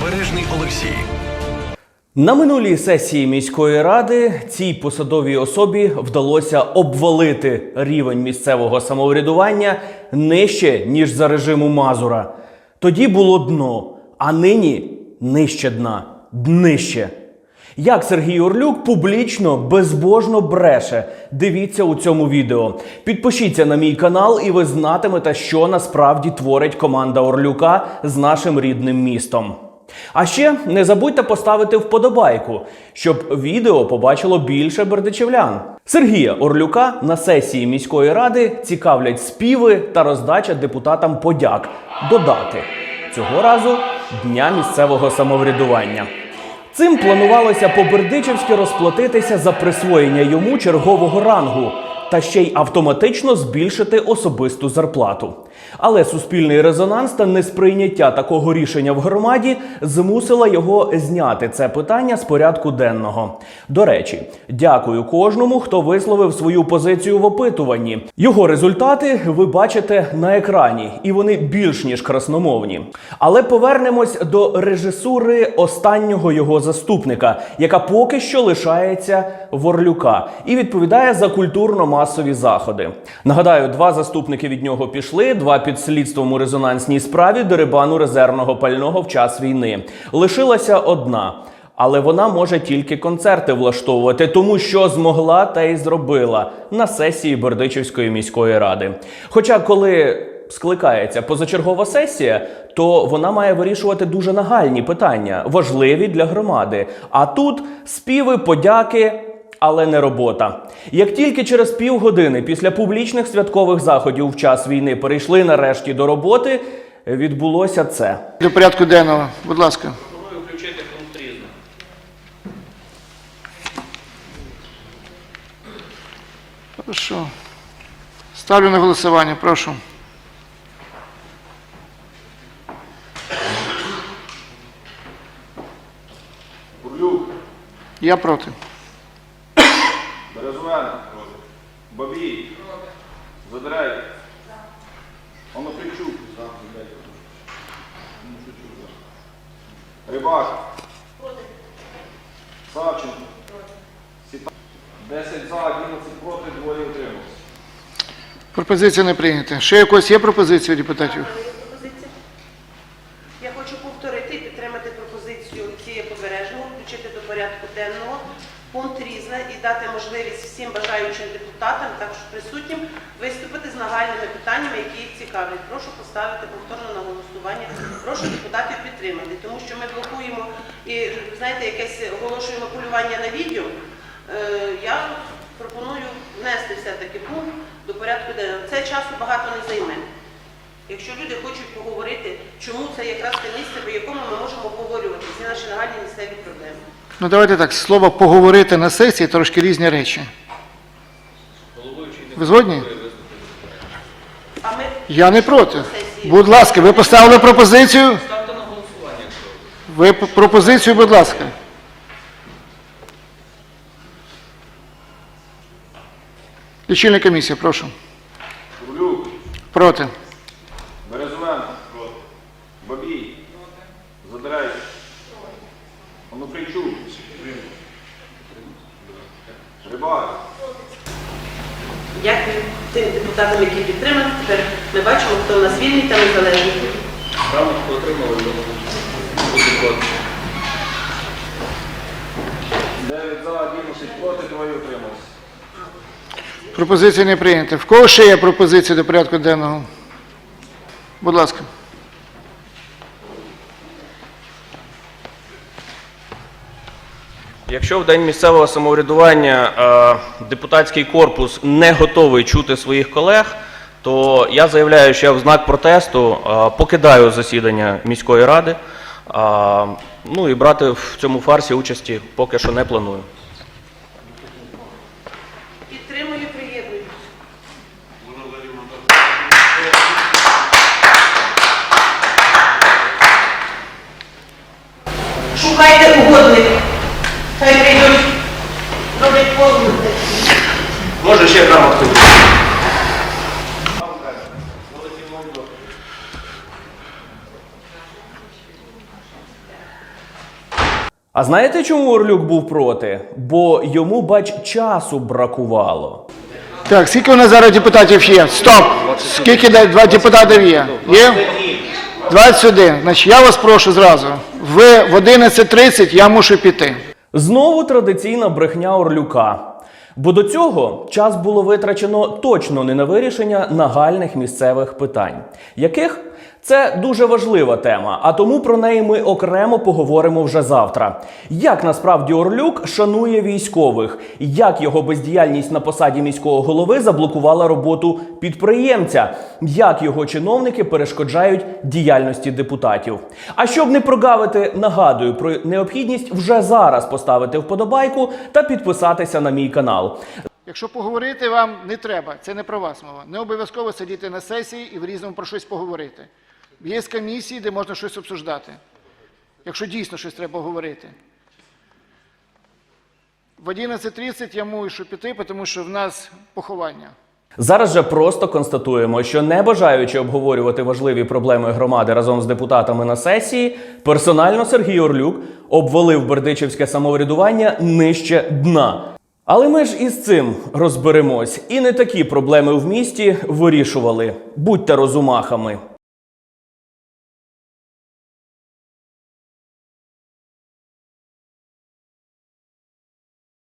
Побережний Олексій. На минулій сесії міської ради цій посадовій особі вдалося обвалити рівень місцевого самоврядування нижче, ніж за режиму Мазура. Тоді було дно, а нині нижче дна, днище. Як Сергій Орлюк публічно безбожно бреше. Дивіться у цьому відео. Підпишіться на мій канал, і ви знатимете, що насправді творить команда Орлюка з нашим рідним містом. А ще не забудьте поставити вподобайку, щоб відео побачило більше бердичевлян. Сергія Орлюка на сесії міської ради цікавлять співи та роздача депутатам подяк додати цього разу дня місцевого самоврядування. Цим планувалося по-бердичевськи розплатитися за присвоєння йому чергового рангу та ще й автоматично збільшити особисту зарплату. Але суспільний резонанс та несприйняття такого рішення в громаді змусила його зняти це питання з порядку денного. До речі, дякую кожному, хто висловив свою позицію в опитуванні. Його результати ви бачите на екрані, і вони більш ніж красномовні. Але повернемось до режисури останнього його заступника, яка поки що лишається в Орлюка і відповідає за культурно-масові заходи. Нагадаю, два заступники від нього пішли, два під слідством у резонансній справі дерибану резервного пального в час війни. Лишилася одна. Але вона може тільки концерти влаштовувати, тому що змогла та й зробила на сесії Бердичівської міської ради. Хоча, коли скликається позачергова сесія, то вона має вирішувати дуже нагальні питання, важливі для громади. А тут співи, подяки. Але не робота. Як тільки через півгодини після публічних святкових заходів в час війни перейшли нарешті до роботи, відбулося це. До порядку денного, будь ласка. Хорошо. Ставлю на голосування, прошу. Я проти. Березовен, Бабій, Задрей, Онофричук, Рибак, Савченко, Сіта- 10 за, 11 проти, двоє утрималися. Пропозиція не прийнята. Ще якось є пропозиція депутатів? Є пропозиція? Я хочу повторити і підтримати пропозицію Олексія Побережного, включити до порядку денного пункт різне і дати можливість всім бажаючим депутатам, також присутнім, виступити з нагальними питаннями, які їх цікавлять. Прошу поставити повторно на голосування. Прошу депутатів підтримати, тому що ми блокуємо і знаєте, якесь оголошуємо полювання на відео. Е, Я пропоную внести все-таки пункт до порядку денного. Це часу багато не займе. Якщо люди хочуть поговорити, чому це якраз те місце, по якому ми можемо обговорювати всі наші нагальні місцеві проблеми. Ну давайте так, слово поговорити на сесії трошки різні речі. Ви згодні? Я не проти. Будь ласка, ви поставили пропозицію? Ви пропозицію, будь ласка. Лічильна комісія, прошу. Бурлюк, Проти. Березовен, Бабій, Задрей, Онофричук, Рибак, дякую тим депутатам, які підтримали. Тепер ми бачимо, хто у нас вільний та незалежний. Грамотку отримали до 9 за, 11 проти, двоє утрималися. Пропозиція не прийнята. В кого ще є пропозиція до порядку денного? Будь ласка. Якщо в день місцевого самоврядування е, депутатський корпус не готовий чути своїх колег, то я заявляю, що я в знак протесту е, покидаю засідання міської ради. е, ну і брати в цьому фарсі участі поки що не планую. А знаєте, чому Орлюк був проти? Бо йому, бач, часу бракувало. Так, скільки у нас зараз депутатів є? Стоп! Скільки де- два депутатів є? Є? 21. Значить, я вас прошу зразу. Ви в 11.30 я мушу піти. Знову традиційна брехня Орлюка. Бо до цього час було витрачено точно не на вирішення нагальних місцевих питань, яких це дуже важлива тема, а тому про неї ми окремо поговоримо вже завтра. Як насправді Орлюк шанує військових, як його бездіяльність на посаді міського голови заблокувала роботу підприємця, як його чиновники перешкоджають діяльності депутатів. А щоб не прогавити, нагадую про необхідність вже зараз поставити вподобайку та підписатися на мій канал. Якщо поговорити вам не треба, це не про вас мова. Не обов'язково сидіти на сесії і в різному про щось поговорити. Є комісії, де можна щось обсуждати, якщо дійсно щось треба говорити. В 11.30 я мушу піти, тому що в нас поховання. Зараз же просто констатуємо, що не бажаючи обговорювати важливі проблеми громади разом з депутатами на сесії, персонально Сергій Орлюк обвалив бердичівське самоврядування нижче дна. Але ми ж із цим розберемось, і не такі проблеми в місті вирішували. Будьте розумахами.